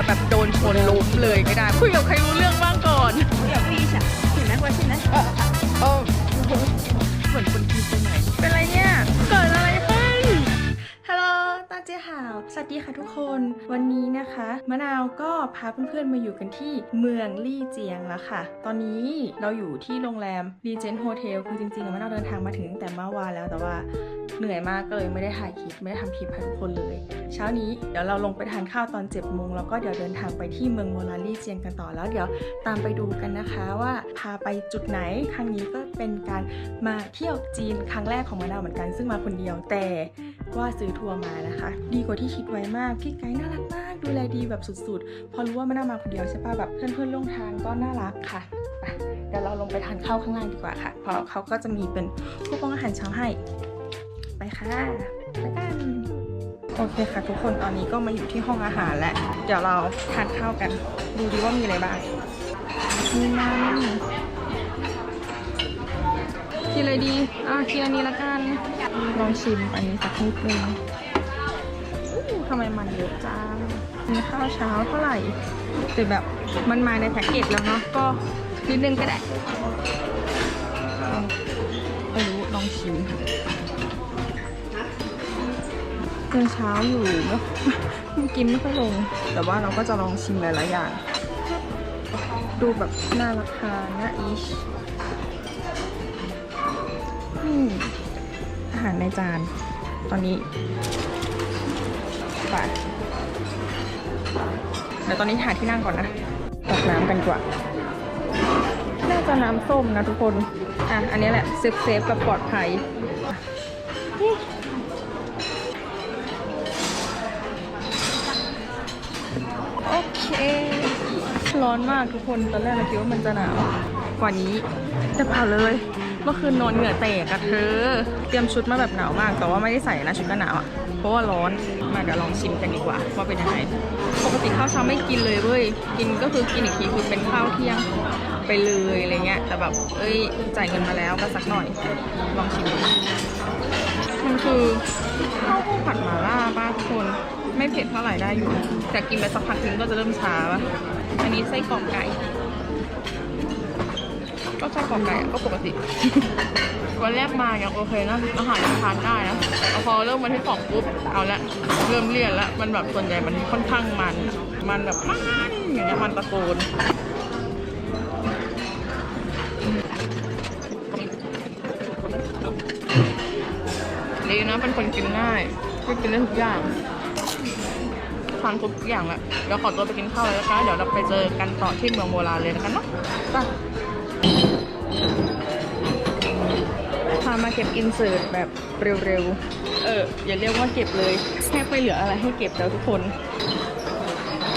จะแบบโดนชนล้มเลยไม่ได้ คุยกับใครรู้เรื่องบ้างก่อน คุยกับพี่ฉัะเห็นไหมว่าใช่ไหมเออเหมือนคนาเจียหาสวัสดีค่ะทุกคน วันนี้นะคะ มะนาวก็พาเพื่อนๆมาอยู่กันที่เมืองลี่เจียงแล้วค่ะ ตอนนี้เราอยู่ที่โรงแรมรีเจนต์โฮเทลคือจริงๆมะนาวเดินทางมาถึงตั้งแต่เมื่อวานแล้วแต่ว่าเหนื่อยมากก็เลยไม่ได้ถ่ายคลิปไม่ได้ทำคลิปให้ทุกคนเลย เช้านี้เดี๋ยวเราลงไปทานข้าวตอน7จ็ดโมงแล้วก็เดี๋ยวเดินทางไปที่เมืองโบราณลี่เจียงกันต่อแล้ว เดี๋ยวตามไปดูกันนะคะว่าพาไปจุดไหนครั้งนี้ก็เป็นการมาเที่ยวจีนครั้งแรกของมะนาวเหมือนกัน ซึ่งมาคนเดียวแต่ ว่าซื้อทัวร์มานะคะ ดีกว่าที่คิดไว้มากพี่ไกด์น่ารักมากดูแลดีแบบสุดๆ พอรู้ว่าไม่น่ามาคนเดียวใช่ปะแบบเพื่อนๆร่วมทางก็น่ารักค่ะเดี๋ยวเราลงไปทานข้าวข้างล่างดีกว่าค่ะ เพราะเขาก็จะมีเป็นคูปองอาหารเช้าให้ ไปค่ะไปกันโอเคค่ะทุกคนตอนนี้ก็มาอยู่ที่ห้องอาหารแล้ว เดี๋ยวเราทานข้าวกัน ดูดีว่ามีอะไรบ้างมีน้ำกินอะไรดี อะกินอันนี้ละกัน ลองชิมอันนี้สักนิดนึงทำไมมันเยอะจังมีข้าวเช้าเท่าไหร่แต่แบบมันมาในแพ็กเกจแล้วเนาะก็นิดนึงก็ได้ไม่รู้ลองชิมยังเช้าอยู่เนอะกินไม่ค่อยลง แต่ว่าเราก็จะลองชิมหลายๆอย่าง ดูแบบน่ารักทานน่าอิช จาน ตอนนี้ไปเดี๋ยวตอนนี้หาที่นั่งก่อนนะตักน้ำกันกว่า น่าจะน้ำส้มนะทุกคน อะ อันนี้แหละเซฟเซฟกับปลอดภัยโอเค ร้อนมากทุกคน ตอนแรกเราคิดว่ามันจะหนาว กว่านี้จะเปล่าเลย มื่อคืนนอนเหงื่อแตกอะเธอ เตรียมชุดมาแบบหนาวมาก แต่ว่าไม่ได้ใส่นะชุดกันหนาวอะเพราะว่าร้อน มาเดี๋ยวลองชิมกันดีกว่าว่าเป็นยังไง ปกติข้าวเช้าไม่กินเลยเว้ย กินก็คือกินอีกทีคือเป็นข้าวเที่ยงไปเลยอะไรเงี้ย แต่แบบ เอ้ยจ่ายเงินมาแล้วก็สักหน่อย ลองชิมดูมันคือข้าวผัดหม่าล่าป้าทุกคน ไม่เผ็ดเท่าไหร่ได้อยู่ แต่กินไปสักพักนึงก็จะเริ่มชาปะอันนี้ไส้กรอกไก่ ก็ไส้กอกไก่อะก็ปกติ วันแรกมายังโอเคนะอาหารยังทานได้นะแต่พอเริ่มมาที่ของปุ๊บเอาละเริ่มเลี่ยนละมันแบบส่วนใหญ่มันค่อนข้างมัน มันแบบมันอย่างเงี้ยมันตะโกนดีนะเป็นคนกินง่ายคือกินได้ทุกอย่างทานครบทุกอย่างแหละเดี๋ยวขอตัวไปกินข้าวเลยนะคะ เดี๋ยวเราไปเจอกันต่อที่เมืองโบราณเลยแล้วกันเนาะไป ก็บอินเสิร์ตแบบเร็วๆ เออ อย่าเรียกว่าเก็บเลยแค่ไปเหลืออะไรให้เก็บแล้วทุกคน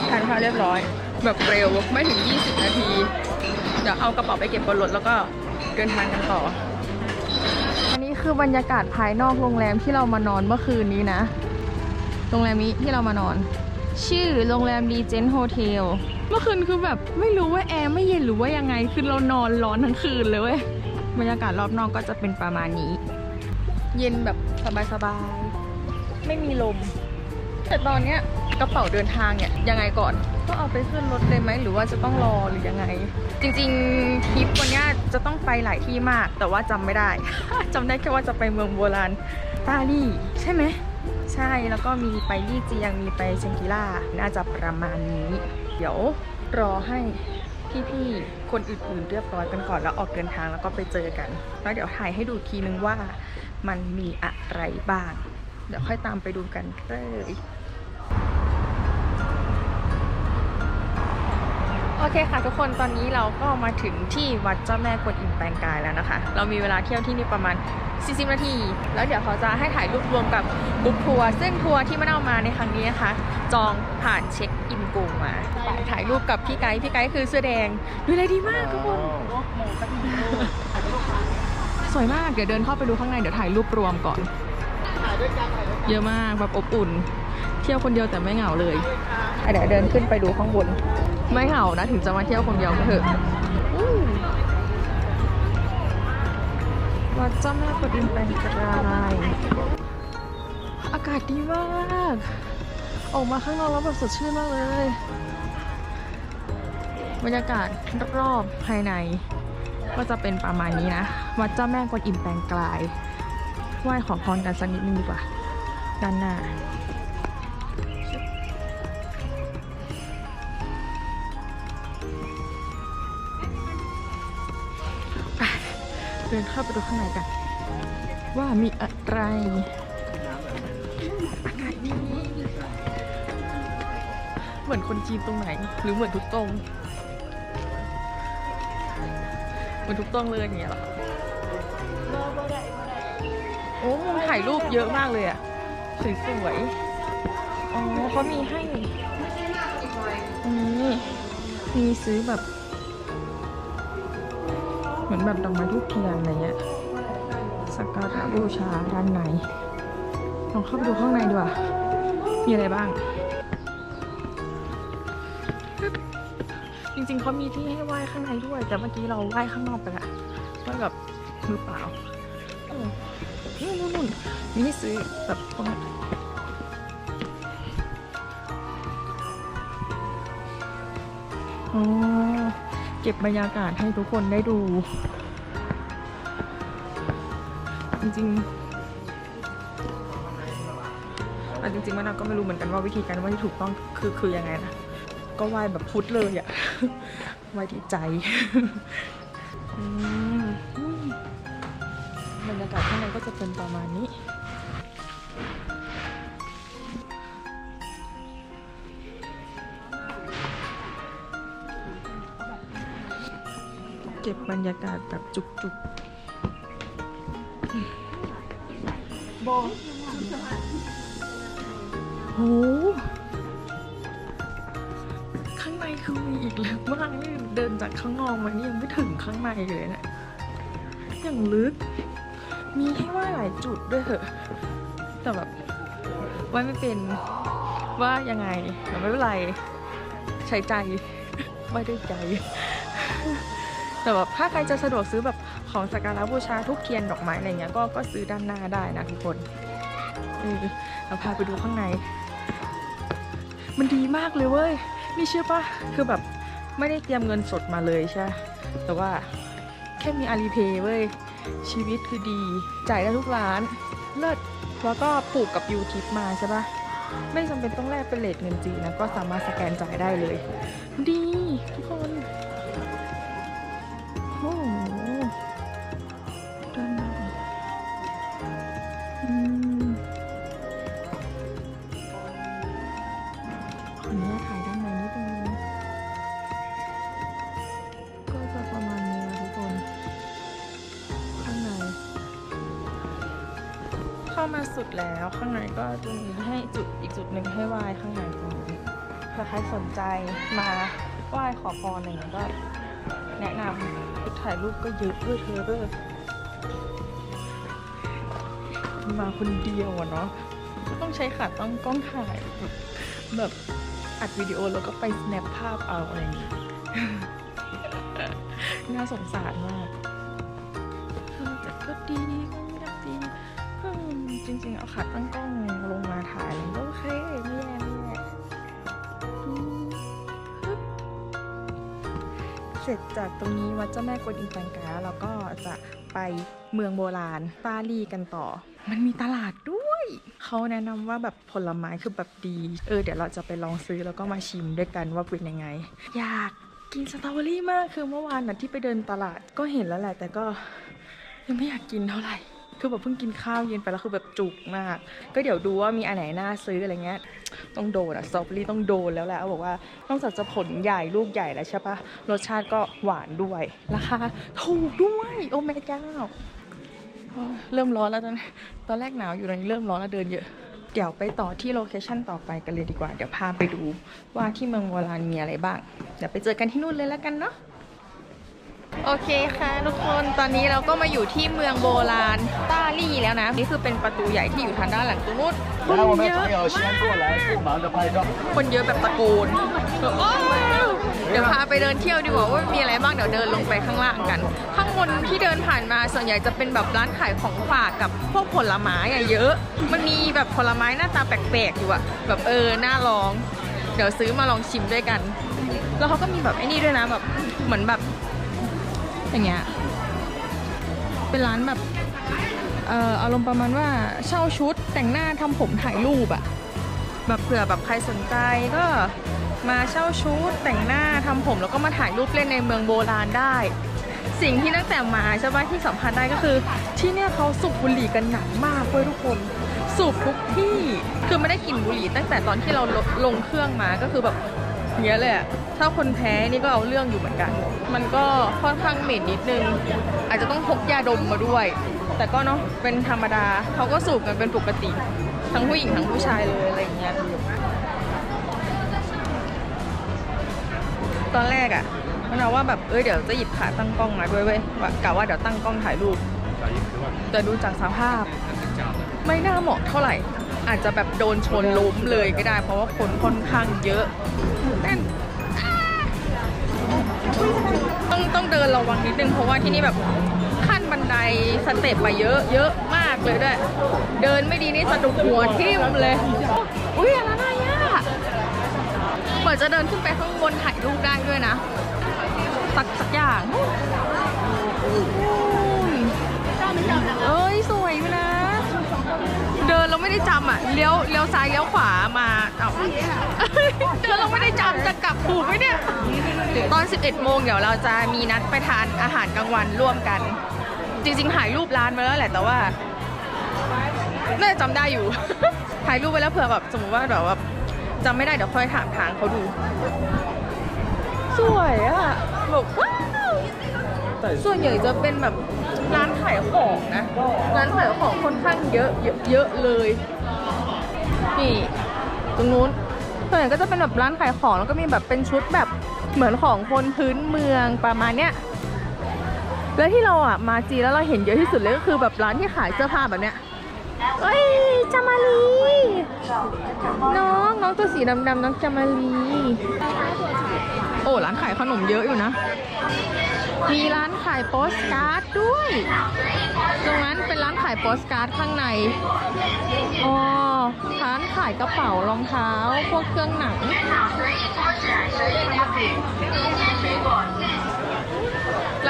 ทานข้าวเรียบร้อย แบบเร็วไม่ถึง 20 นาที เดี๋ยวเอากระเป๋าไปเก็บบนรถแล้วก็เดินทางกันต่อ อันนี้คือบรรยากาศภายนอกโรงแรมที่เรามานอนเมื่อคืนนี้นะ โรงแรมนี้ที่เรามานอน ชื่อโรงแรมรีเจนต์โฮเทลเมื่อคืนคือแบบไม่รู้ว่าแอร์ไม่เย็นหรือว่ายังไง คือเรานอนร้อนทั้งคืนเลยเว้ย บรรยากาศรอบนอกก็จะเป็นประมาณนี้ เย็นแบบสบายๆ ไม่มีลม แต่ตอนเนี้ยกระเป๋าเดินทางเนี่ยยังไงก่อนก็เอาไปขึ้นรถเลยไหมหรือว่าจะต้องรอหรือยังไง จริงๆทริปวันนี้จะต้องไปหลายที่มาก แต่ว่าจำไม่ได้จำได้แค่ว่าจะไปเมืองโบราณปารีใช่ไหมใช่แล้วก็มีไปลี่เจียงมีไปเชงกิล่าน่าจะประมาณนี้ เดี๋ยวรอให้ พี่ๆ คนอื่นๆ เรียบร้อยกันก่อนแล้วออกเดินทางแล้วก็ไปเจอกัน แล้วเดี๋ยวถ่ายให้ดูทีนึงว่ามันมีอะไรบ้าง เดี๋ยวค่อยตามไปดูกันเลย โอเคค่ะทุกคนตอนนี้เราก็มาถึงที่วัดเจ้าแม่กวนอิมแปลงกายแล้วนะคะ เรามีเวลาเที่ยวที่นี่ประมาณ 40 นาที แล้วเดี๋ยวเขาจะให้ถ่ายรูปรวมกับบุ๊กทัวร์ซึ่งทัวร์ที่มาเอามาในครั้งนี้นะคะ จองผ่านเช็คอินกูมาถ่ายรูปกับพี่ไกด์พี่ไกด์คือเสื้อแดงดูแลยดีมากทุกคนสวยมากเดี๋ยวเดินเข้าไปดูข้างในเดี๋ยวถ่ายรูปรวมก่อน เยอะมากแบบอบอุ่น เที่ยวคนเดียวแต่ไม่เหงาเลยเดี๋ยวเดินขึ้นไปดูข้างบน ไม่เหงานะถึงจะมาเที่ยวคนเดียวก็เถอะวัดเจ้าแม่กวนอิมแปลงกรายอากาศดีมาก ออกมาข้างนอกแล้วแบบสดชื่นมากเลย บรรยากาศรอบๆภายใน ก็จะเป็นประมาณนี้นะ วัดเจ้าแม่กวนอิมแปลงกลายไหว้ขอพรกันสักนิดนึงดีกว่า ด้านหน้า เดินเข้าไปดูข้างในกัน ว่ามีอะไรอากาศดีเหมือนคนจีนตรงไหน หรือเหมือนทุกตรง เหมือนทุกตรงเลยอย่างเงี้ยหรอโอ้มุมถ่ายรูปเยอะมากเลยอะสวยๆอ๋อเขามีให้นี่มีซื้อแบบ เหมือนแบบดอกไม้ทูบเทียนอะไรเงี้ยสักการะบูชาด้านในลองเข้าไปดูข้างในดีกว่ามีอะไรบ้าง จริงๆเขามีที่ให้ไหว้ข้างในด้วย แต่เมื่อกี้เราไหว้ข้างนอกไปละไหว้แบบมือเปล่าโอ้นู่นนู่นนู่นมีให้ซื้อแบบพวกนั้นอ๋อ เก็บบรรยากาศให้ทุกคนได้ดู จริงๆอะจริงๆมันก็ไม่รู้เหมือนกันว่าวิธีการไหว้ที่ถูกต้องคือคือยังไงนะก็ไหว้แบบพุทธเลยอะไหว้ที่ใจบรรยากาศข้างในก็จะเป็นประมาณนี้ เก็บบรรยากาศแบบจุกๆบอโหข้างในคือมีอีกลึกมากนี่เดินจากข้างนอกมานี่ยังไม่ถึงข้างในเลยเนะอย่างลึก มีให้ว่าหลายจุดด้วยเถอะ แต่แบบว่าไม่เป็นว่ายังไงแต่ไม่เป็นไร ใช้ใจ ไม่ด้ใจ แต่แบบถ้าใครจะสะดวกซื้อแบบของสักการะบูชาทุกเทียนดอกไม้อะไรเงี้ยก็ก็ซื้อด้านหน้าได้นะทุกคนเออเราพาไปดูข้างใน มันดีมากเลยเว้ยนี่เชื่อปะคือแบบไม่ได้เตรียมเงินสดมาเลยใช่ แต่ว่าแค่มีอาลีเพย์เว้ยชีวิตคือดี จ่ายได้ทุกร้าน เลิศแล้วก็ผูกกับยูทิปมาใช่ปะไม่จำเป็นต้องแลกเป็นเลทเงินจีนนะก็สามารถสแกนจ่ายได้เลย ดีทุกคน ก็จะมีให้จุดอีกจุดหนึ่งให้ไหว้ข้างในตรงนี้ถ้าใครสนใจมาไหว้ขอพรอะไรอย่างเงี้ยก็แนะนำจุดถ่ายรูปก็เยอะด้วยเธอเด้อมาคนเดียวอะเนาะก็ต้องใช้ขาตั้งกล้องถ่ายแบบแบบอัดวิดีโอแล้วก็ไป snap ภาพเอาอะไรอย่างงี้น่าสงสารมากเออแต่ก็ดีก็ไม่ได้ดีอืมจ ริงๆ เอาขาตั้งกล้องลงมาถ่ายมันก็โอเคไม่แย่ไม่แย่เสร็จจากตรงนี้วัดเจ้าแม่กวนอิมแปงกาแล้วก็จะไปเมืองโบราณปารีกันต่อ มันมีตลาดด้วย เขาแนะนำว่าแบบผลไม้คือแบบดี เออเดี๋ยวเราจะไปลองซื้อแล้วก็มาชิมด้วยกันว่าเป็นยังไง อยากกินสตรอเบอรี่มากคือเมื่อวานนะที่ไปเดินตลาดก็เห็นแล้วแหละ แต่ก็ยังไม่อยากกินเท่าไหร่ คือแบบเพิ่งกินข้าวเย็นไปแล้วคือแบบจุกมาก ก็เดี๋ยวดูว่ามีอันไหนน่าซื้ออะไรเงี้ย ต้องโดนอะสตรอเบอรี่ต้องโดนแล้วแหละบอกว่านอกจากจะผลใหญ่ลูกใหญ่แล้วใช่ปะรสชาติก็หวานด้วยราคาถูกด้วย โอ้แม่เจ้าเริ่มร้อนแล้วตอนตอนแรกหนาวอยู่ตอนนี้เริ่มร้อนแล้วเดินเยอะเดี๋ยวไปต่อที่โลเคชั่นต่อไปกันเลยดีกว่า เดี๋ยวพาไปดูว่าที่เมืองโบราณมีอะไรบ้าง เดี๋ยวไปเจอกันที่นู่นเลยแล้วกันเนาะ โอเคค่ะทุกคนตอนนี้เราก็มาอยู่ที่เมืองโบราณต้าลี่แล้วนะ นี่คือเป็นประตูใหญ่ที่อยู่ทางด้านหลังตรงนู้นคนเยอะมากคนเยอะแบบตะโกนเดี๋ยวพาไปเดินเที่ยวดีกว่าว่ามีอะไรบ้างเดี๋ยวเดินลงไปข้างล่างกัน ข้างบนที่เดินผ่านมาส่วนใหญ่จะเป็นแบบร้านขายของฝากกับพวกผลไม้อะเยอะ มันมีแบบผลไม้หน้าตาแปลกๆอยู่อะแบบเออน่าลอง เดี๋ยวซื้อมาลองชิมด้วยกัน แล้วเขาก็มีแบบไอ้นี่ด้วยนะแบบเหมือนแบบ อย่างเงี้ยเป็นร้านแบบเอ่ออารมณ์ประมาณว่าเช่าชุดแต่งหน้าทำผมถ่ายรูปอะแบบเผื่อแบบใครสนใจก็มาเช่าชุดแต่งหน้าทำผมแล้วก็มาถ่ายรูปเล่นในเมืองโบราณได้ สิ่งที่ตั้งแต่มาใช่ปะที่สัมผัสได้ก็คือ ที่เนี่ยเขาสูบบุหรี่กันหนักมากเว้ยทุกคนสูบทุกที่คือไม่ได้กลิ่นบุหรี่ตั้งแต่ตอนที่เราลลงเครื่องมาก็คือแบบ อย่างเงี้ยเลยอะถ้าคนแพ้นี่ก็เอาเรื่องอยู่เหมือนกัน มันก็ค่อนข้างเหม็นนิดนึง อาจจะต้องพกยาดมมาด้วย แต่ก็เนาะเป็นธรรมดาเขาก็สูบกันเป็นปกติ ทั้งผู้หญิงทั้งผู้ชายเลยอะไรอย่างเงี้ยตอนแรกอะมันเอาว่าแบบเอ้ยเดี๋ยวจะหยิบขาตั้งกล้องมาด้วยเว้ยว่ากะว่าเดี๋ยวตั้งกล้องถ่ายรูปแต่ดูจากสภาพ ไม่น่าเหมาะเท่าไหร่ อาจจะแบบโดนชนล้มเลยก็ได้ เพราะว่าคนค่อนข้างเยอะ แน่นต้องต้องเดินระวังนิดนึงเพราะว่าที่นี่แบบขั้นบันไดสเต็ปมาเยอะเยอะมากเลยด้วย เดินไม่ดีนี่สะดุดหัวทิ่มเลย อุ้ยอะไรอะเปิดจะเดินขึ้นไปข้างบนถ่ายรูปได้ด้วยนะสักสักอย่างเอ้ยสวยอยู่นะ เดินเราไม่ได้จำอะเลี้ยวเลี้ยวซ้ายเลี้ยวขวามาเอาเดินเราไม่ได้จำจะกลับถูกไหมเนี่ยตอน 11 โมงเดี๋ยวเราจะมีนัดไปทานอาหารกลางวันร่วมกัน จริงๆถ่ายรูปร้านมาแล้วแหละแต่ว่าน่าจะจำได้อยู่ ถ่ายรูปไปแล้วเผื่อแบบสมมติว่าแบบว่าจำไม่ได้เดี๋ยวค่อยถามทางเขาดู สวยอะแบบว้าวส่วนใหญ่จะเป็นแบบ ร้านขายของนะ ร้านขายของค่อนข้างเยอะเยอะเยอะเลย นี่ตรงนู้นส่วนใหญ่ก็จะเป็นแบบร้านขายของแล้วก็มีแบบเป็นชุดแบบเหมือนของคนพื้นเมืองประมาณเนี้ย แล้วที่เราอะมาจีแล้วเราเห็นเยอะที่สุดเลยก็คือแบบร้านที่ขายเสื้อผ้าแบบเนี้ยเอ้ยจามาลีน้องน้องตัวสีดำๆน้องจามาลีโอ้ร้านขายขนมเยอะอยู่นะ มีร้านขายโปสการ์ดด้วย ตรงนั้นเป็นร้านขายโปสการ์ดข้างในอ๋อร้านขายกระเป๋ารองเท้า พวกเครื่องหนัง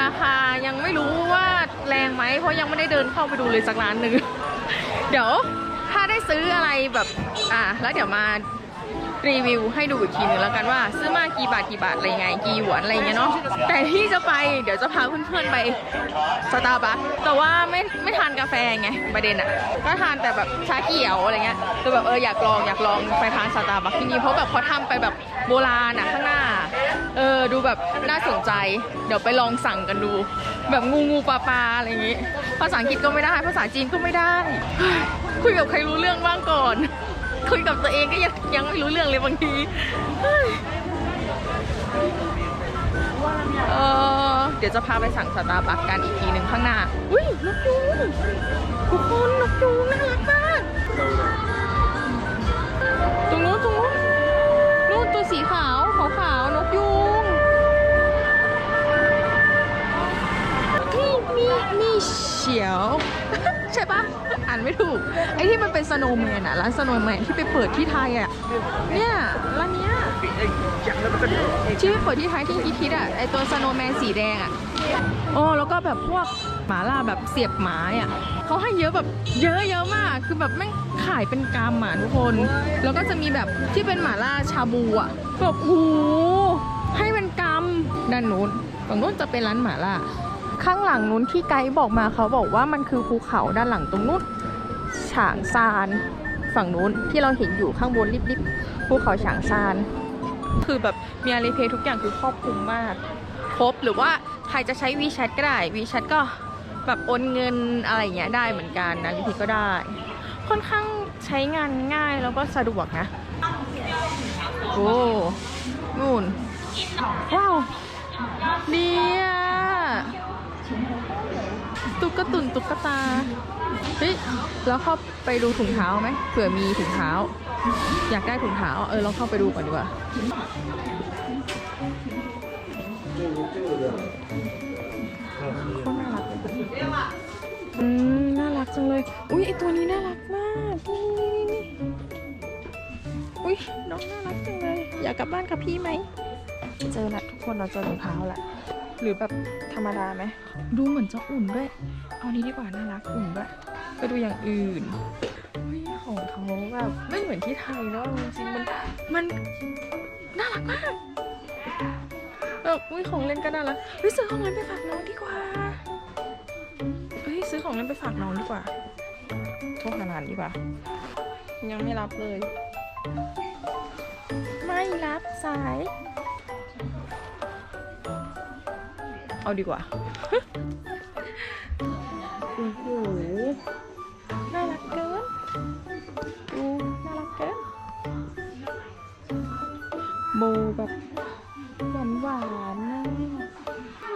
ราคายังไม่รู้ว่าแรงไหม เพราะยังไม่ได้เดินเข้าไปดูเลยสักร้านหนึ่ง เดี๋ยวถ้าได้ซื้ออะไรแบบ อะ แล้วเดี๋ยวมา รีวิวให้ดูอีกทีหนึงแล้วกันว่า ซื้อมากี่บาทกี่บาทอะไรไงกี่หยวนอะไรเงี้ยเนาะแต่ที่จะไปเดี๋ยวจะพาเพื่อนๆไปสตาร์บัคแต่ว่าไม่ไม่ทานกาแฟไงประเด็นอะก็ทานแต่แบบชาเขียวอะไรเงี้ยแต่แบบเอออยากลองอยากลองไปทานสตาร์บัคที่นี่เพราะแบบเขาทำไปแบบโบราณอะข้างหน้าเออดูแบบน่าสนใจ เดี๋ยวไปลองสั่งกันดู แบบงูงูปลาปลาอะไรอย่างงี้ ภาษาอังกฤษก็ไม่ได้ ภาษาจีนก็ไม่ได้ คุยกับใครรู้เรื่องบ้างก่อน คุยกับตัวเองก็ยังยังไม่รู้เรื่องเลยบางทีเออเดี๋ยวจะพาไปสั่งสตาร์บัคกันอีกทีหนึ่งข้างหน้า อุ้ยนกยูงทุกคนนกยูงน่ารักมาก ตรงนู้นตรงนู้นนู่นตัวสีขาวขาวขาว นกยูงนี่มีมีเฉียว ใช่ปะ อ่านไม่ถูก ไอ้ที่มันเป็นสโนว์แมนอะร้านสโนว์แมนที่ไปเปิดที่ไทยอะเนี่ยร้านเนี้ยที่ไปเปิดที่ไทยที่คิดๆอะไอตัวสโนว์แมนสีแดงอะโอ้แล้วก็แบบพวกหมาล่าแบบเสียบไม้อะเขาให้เยอะแบบเยอะเยอะมากคือแบบแม่งขายเป็นกำอะทุกคน แล้วก็จะมีแบบที่เป็นหมาล่าชาบูอะแบบโอ้โหให้เป็นกำด้านนู้นฝั่งนู้นจะเป็นร้านหมาล่าข้างหลังนู้นที่ไกด์บอกมาเขาบอกว่ามันคือภูเขาด้านหลังตรงนู้น ฉางซานฝั่งนู้นที่เราเห็นอยู่ข้างบนริบๆภูเขาฉางซาน คือแบบมีอาลีเพย์ทุกอย่างคือครอบคลุมมาก ครบหรือว่าใครจะใช้ WeChat ก็ได้ WeChat ก็แบบโอนเงินอะไรอย่างเงี้ยได้เหมือนกันนะลีเพย์ก็ได้ ค่อนข้างใช้งานง่ายแล้วก็สะดวกนะ โอ้นู่นว้าวดีอะตุ๊กตุนตุ๊กตา เฮ้ยแล้วเข้าไปดูถุงเท้าไหมเผื่อมีถุงเท้า อยากได้ถุงเท้า เออลองเข้าไปดูก่อนดีกว่าอืมน่ารักจังเลย อุ้ยไอตัวนี้น่ารักมากนี่นี่อุ้ยน้องน่ารักจังเลย อยากกลับบ้านกับพี่ไหม เจอละทุกคนเราเจอรองเท้าละหรือแบบธรรมดาไหม ดูเหมือนจะอุ่นด้วย เอานี้ดีกว่าน่ารักอุ่นด้วย ไปดูอย่างอื่นของเขาแบบไม่เหมือนที่ไทยเนาะจริงๆมันมันน่ารักมากเอออุ้ยของเล่นก็น่ารักเฮ้ยซื้อของเล่นไปฝากน้องดีกว่าเฮ้ยซื้อของเล่นไปฝากน้องดีกว่าโทรหาหลานดีกว่า ยังไม่รับเลย ไม่รับสาย เอาดีกว่าโอ้โห บแบบหวานหวานๆนะ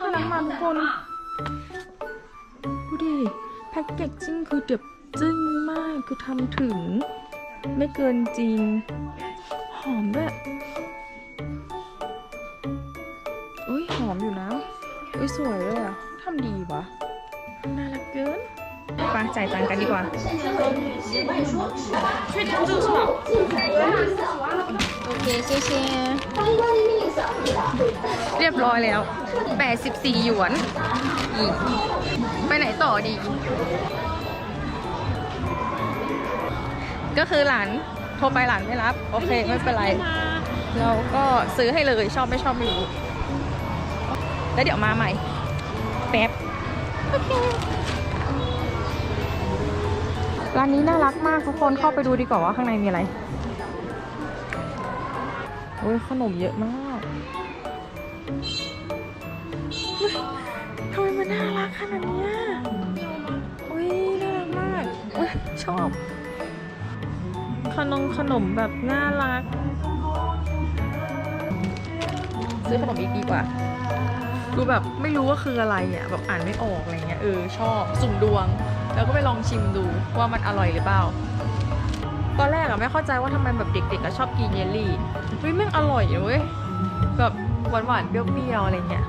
น่ารักมาทุกคนดูดิแพ็กเกจจิ้งคือเด็บจึ้งมากคือทำถึง ไม่เกินจริง หอมด้วยอุ้ยหอมอยู่นะอุ้ยสวยเลยอะทำดีวะน่ารักเกินไปจ่ายตังค์กันดีกว่า เคเชเรียบร้อยแล้ว 84 หยวนอีกไปไหนต่อดี ก็คือหลานโทรไปหลานไม่รับ โอเค ไม่เป็นไร เราก็ซื้อให้เลยชอบไม่ชอบไม่รู้ แล้วเดี๋ยวมาใหม่ แป๊บ โอเคร้านนี้น่ารักมากทุกคนเข้าไปดูดีกว่าว่าข้างในมีอะไร อ้ยขนมเยอะมากเฮ้ยทำไมมันน่ารักขนาดเนี้ยโอ้ยน่ารักมากโอ้ยชอบ ขนมขนมแบบน่ารัก ซื้อขนมอีกดีกว่าดูแบบไม่รู้ว่าคืออะไรอะแบบอ่านไม่ออกอะไรเงี้ยเออชอบสุ่มดวง แล้วก็ไปลองชิมดูว่ามันอร่อยหรือเปล่า ตอนแรกอะไม่เข้าใจว่าทำไมแบบเด็กๆอะชอบกินเยลลี่เฮ้ยแม่งอร่อยเว้ยแบบหวานๆเปรี้ยวๆอะไรเงี้ย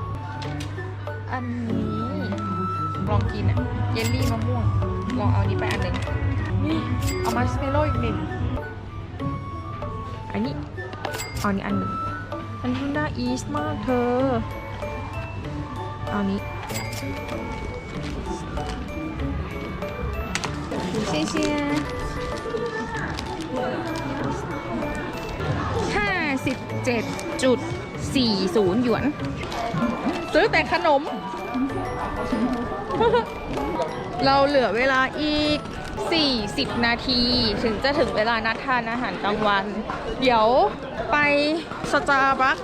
อันนี้ลองกินอะเยลลี่มะม่วงลองเอานี้ไปอันหนึ่งนี่เอามาสเมโล่อีกหนึ่งอันนี้เอาอันนี้อันหนึ่งอันนี้น่าอีสมากเธอ เอานี้谢谢。57.40 หยวน ซื้อแต่ขนม เราเหลือเวลาอีก 40 นาที ถึงจะถึงเวลานัดทานอาหารกลางวัน เดี๋ยวไปสตาร์บัค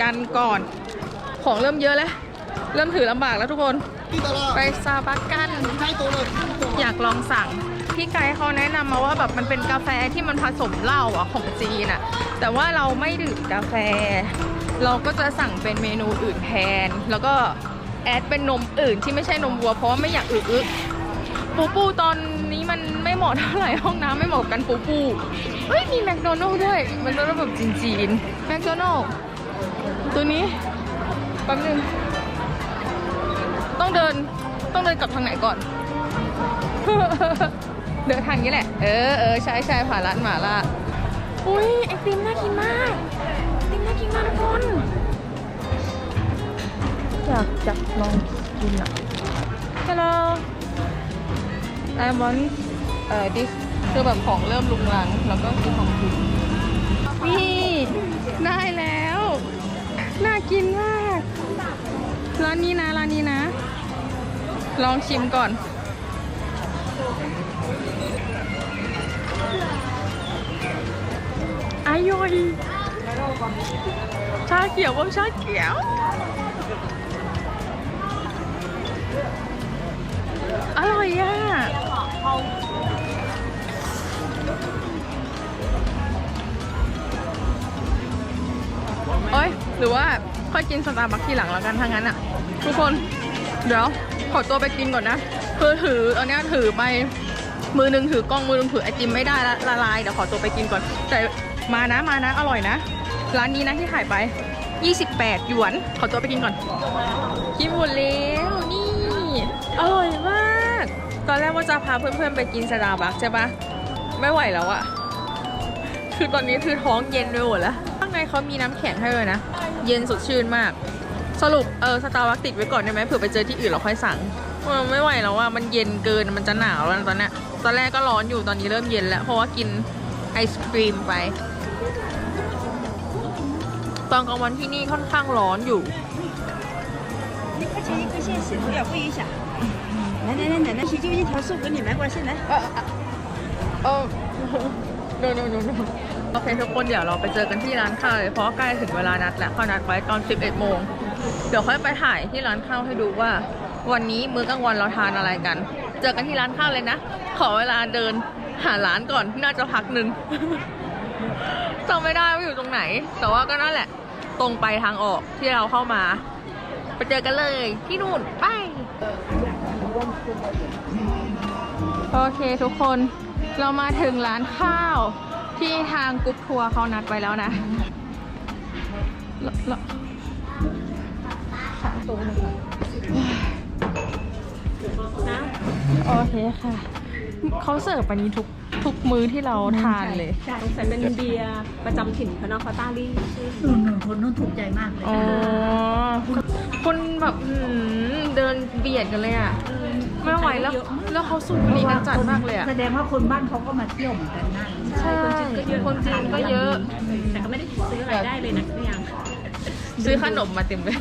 กันก่อน ของเริ่มเยอะแล้ว เริ่มถือลำบากแล้วทุกคน ไปสตาร์บัคกัน อยากลองสั่ง พี่ไกด์เขาแนะนำมาว่าแบบมันเป็นกาแฟที่มันผสมเหล้าอะของจีนอะ แต่ว่าเราไม่ดื่มกาแฟ เราก็จะสั่งเป็นเมนูอื่นแทน แล้วก็แอดเป็นนมอื่นที่ไม่ใช่นมวัวเพราะว่าไม่อยากอึอึปูปูตอนนี้มันไม่เหมาะเท่าไหร่ห้องน้ำไม่เหมาะกันปูปูเฮ้ยมีแมคโดนัลด์ด้วยมคโดนัลด์แบบจีนๆแมคโดนัลด์ตัวนี้แป๊บนึงต้องเดินต้องเดินกลับทางไหนก่อน เดินทางนี้แหละ เออเออใช่ใช่ผ่านร้านหมาล่าอุ้ยไอติมน่ากินมากไอติมน่ากินมากทุกคนอยากจะลองกินอะ Hello I want เอ่อ this คือแบบของเริ่มลุงลัง แล้วก็คือของกินนี่ได้แล้ว น่ากินมาก ร้านนี้นะ ร้านนี้นะ ลองชิมก่อน อร่อยชาเขียวว่าชาเขียว อร่อยอะโอ้ย หรือว่าค่อยกินสตาร์บัคทีหลังแล้วกันถ้างั้นอะ ทุกคน เดี๋ยว ขอตัวไปกินก่อนนะ คือถือตอนนี้ถือไปมือหนึงถือกล้องมือหนึงถือไอติมไม่ได้ละละลายเดี๋ยวขอตัวไปกินก่อนแต่ มานะมานะ อร่อยนะ ร้านนี้นะที่ถ่ายไป 28 หยวน ขอตัวไปกินก่อน กินหมดแล้วนี่ อร่อยมาก ตอนแรกว่าจะพาเพื่อนๆไปกินสตาร์บัคใช่ปะไม่ไหวแล้วอะคือตอนนี้คือท้องเย็นไปหมดแล้ว ข้างในเขามีน้ำแข็งให้เลยนะ เย็นสดชื่นมาก สรุปเออสตาร์บัคติดไว้ก่อนได้ไหมเผื่อไปเจอที่อื่นเราค่อยสั่งไม่ไหวแล้วว่ามันเย็นเกินมันจะหนาวแล้วตอนนี้ตอนแรกก็ร้อนอยู่ตอนนี้เริ่มเย็นแล้วเพราะว่ากินไอศครีมไป ตอนกลางวันที่นี่ค่อนข้างร้อนอยู่ 一块钱一个现实，不要贵一下。来来来，奶奶洗就一条送给你，买过来先来。 เออ no no no no โอเคทุกคนเดี๋ยวเราไปเจอกันที่ร้านข้าวเลยเพราะใกล้ถึงเวลานัดแล้วเขานัดไว้ตอน 11 โมง เดี๋ยวค่อยไปถ่ายที่ร้านข้าวให้ดูว่า วันนี้มื้อกลางวันเราทานอะไรกัน เจอกันที่ร้านข้าวเลยนะ ขอเวลาเดินหาร้านก่อนน่าจะพักหนึ่ง จำไม่ได้ว่าอยู่ตรงไหน แต่ว่าก็นั่นแหละ ตรงไปทางออกที่เราเข้ามา ไปเจอกันเลยที่นู่นไปโอเคทุกคนเรามาถึงร้านข้าวที่ทางกรุ๊ปทัวร์เขานัดไว้แล้วนะโอเคค่ะ เขาเสิร์ฟอันนี้ทุก ทุกมื้อที่เราทานเลย สงสัยเป็นเบียร์ประจำถิ่นเขาเนาะเขาต้าลี่นู่นนู่นคนนู้นถูกใจมากเลยอ๋อ คนแบบอื้อหือเดินเบียดกันเลยอะ ไม่ไหวแล้ว แล้วเขาสูบบุหรี่กันจัดมากเลยอะ แสดงว่าคนบ้านเขาก็มาเที่ยวเหมือนกันนะใช่คนจีนก็เยอะ แต่ก็ไม่ได้ซื้ออะไรได้เลยนะทุกอย่างซื้อขนมมาเต็มเลย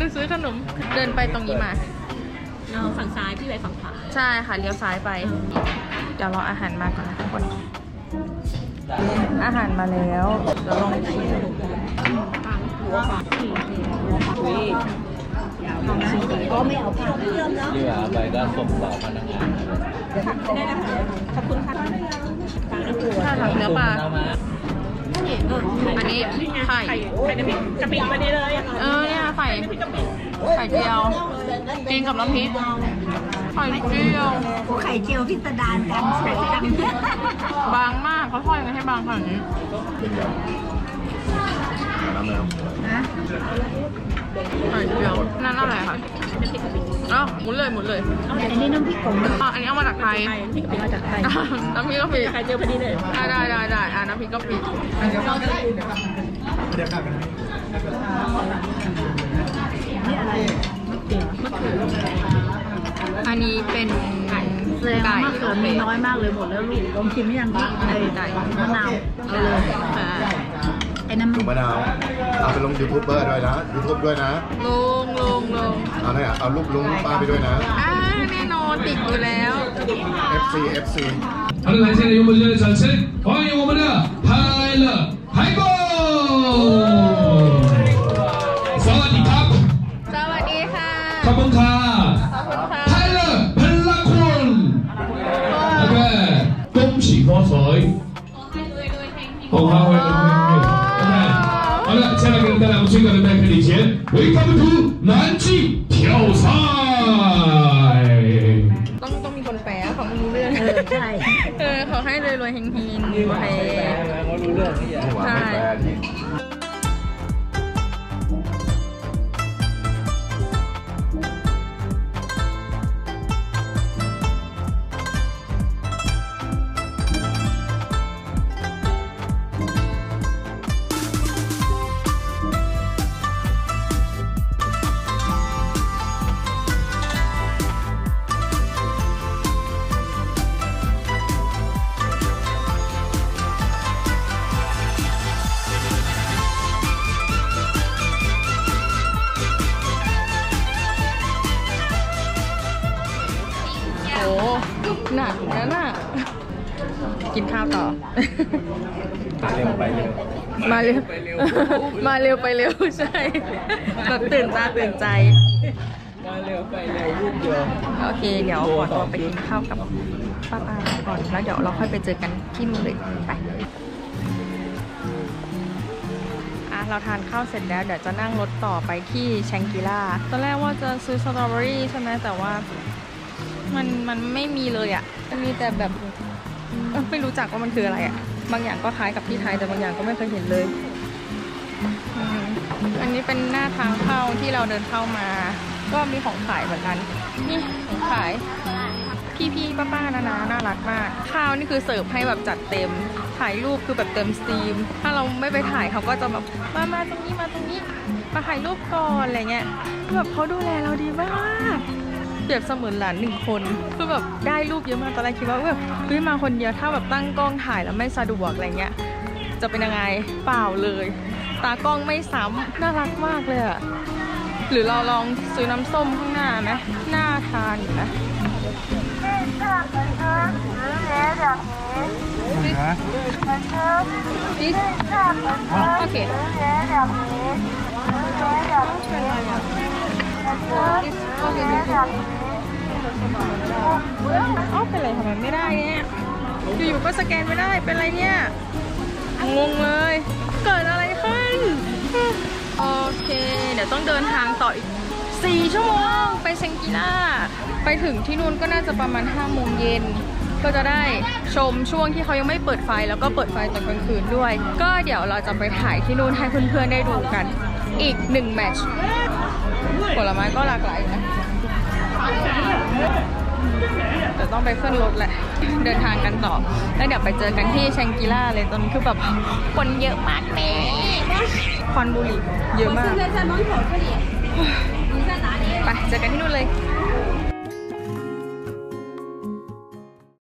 นึกซื้อขนม เดินไปตรงนี้มา เราฝั่งซ้ายพี่ไปฝั่งขวาใช่ค่ะเลี้ยวซ้ายไป เดี๋ยวรออาหารมาก่อนนะทุกคน อาหารมาแล้วเดี๋ยวลองชิมก็ไม่เอาผ้าเหลือไปก็ส่งต่อพนักงานได้แล้วค่ะขอบคุณค่ะทางน้ำปูถ้าถังเนื้อปลาเอามาอันนี้ไข่ไข่ไข่น้ำพริกกะปิมาได้เลย เออเนี่ยไข่ ไข่เจียวกินกับน้ำพริกไข่เจียวไข่เจียวพิสดารกันสวยจังบางมากเขาทอดยังไงให้บางขนาดนี้นะไข่เจียวนั่นอะไรคะอ้าวหมุนเลยหมุนเลยอันนี้น้ำพริกผงอะอันนี้เอามาจากไทยไข่น้ำพริกกะปิมาจากไทยอะน้ำพริกกะปิไข่เจียวพอดีเลยได้ได้ได้ได้อะน้ำพริกกะปิอันเดียวกัน อันนี้เป็นไก่แสดงว่มะเขือมีน้อยมากเลยหมดแล้วลูกลองชิมยังไอ้ไก่มะนาวเอาเลยไอ้น้ำนมันมะนาวเอาไปลงยูทูบเบอร์ด้วยนะยูทูบด้วยนะลงลงลงเอาเนี่ยเอารูปลุงปลาไปด้วยนะ อ่าแน่นอนติดอยู่แล้ว FC FC 하는 단체의 용모전에 전체 왕의 오문아 파일럿 파이브 15살好了，下面给大家我们宣告的麦克礼前，Welcome to 南极挑赛。ต้องต้องมีคนแปลขอรู้เรื่องใช่เออขอให้รวยรวยๆเฮงๆรวย ใช่ กินข้าวต่อเร็วไปเร็ว มาเร็ว มาเร็วไปเร็วใช่แบบตื่นตาตื่นใจ มาเร็วไปเร็วรูปเดียวโอเค เดี๋ยวขอตัวไปกินข้าวกับป้าปาก่อนแล้วเดี๋ยวเราค่อยไปเจอกันที่นู่นเลยไปอะเราทานข้าวเสร็จแล้วเดี๋ยวจะนั่งรถต่อไปที่แชงกิล่าตอนแรกว่าจะซื้อสตรอเบอรี่ใช่ไหมแต่ว่ามันมันไม่มีเลยอะ่ะ มันมีแต่แบบเอ้อ ไม่รู้จักว่ามันคืออะไรอะ่ะบางอย่างก็คล้ายกับที่ไทยแต่บางอย่างก็ไม่เคยเห็นเลยอืมอันนี้เป็นหน้าทางเข้าที่เราเดินเข้ามา ก็มีของขายเหมือนกัน นี่ของขาย พี่ๆป้าๆนานาน่ารักมาก ข้าวนี่คือเสิร์ฟให้แบบจัดเต็ม ถ่ายรูปคือแบบเต็มสตรีม ถ้าเราไม่ไปถ่ายเขาก็จะแบบมามาตรงนี้มาตรงนี้ มาถ่ายรูปก่อนอะไรเงี้ยแบบเขาดูแลเราดีมาก เปรียบเสมือนหลานหนึ่งคนคือแบบได้รูปเยอะมากตอนแรกคิดว่าแบบเฮ้ยมาคนเดียวถ้าแบบตั้งกล้องถ่ายแล้วไม่สะดวกอะไรเงี้ยจะเป็นยังไงเปล่าเลย ตากล้องไม่ซ้ำน่ารักมากเลยอะหรือเราลองซื้อน้ำส้มข้างหน้าไหมน่าทานอยู่นะ This okay เอ้าเป็นไรทำไมไม่ได้เนี่ยอยู่ๆก็สแกนไม่ได้เป็นไรเนี่ยงงเลย เกิดอะไรขึ้น โอเค เดี๋ยวต้องเดินทางต่ออีก 4 ชั่วโมง ไปเซงกิล่าไปถึงที่นู่นก็น่าจะประมาณ5โมงเย็นก็จะได้ชมช่วงที่เขายังไม่เปิดไฟแล้วก็เปิดไฟตอนกลางคืนด้วย ก็เดี๋ยวเราจะไปถ่ายที่นู่นให้เพื่อนๆได้ดูกัน อีกหนึ่งแมตช์ผลไม้ก็หลากหลายนะ จะต้องไปขึ้นรถแหละ เดินทางกันต่อ แล้วเดี๋ยวไปเจอกันที่แชงกิล่าเลยตอนนี้คือแบบคนเยอะมากเลยควันบุหรี่เยอะมาก ไปเจอกันที่นู่นเลย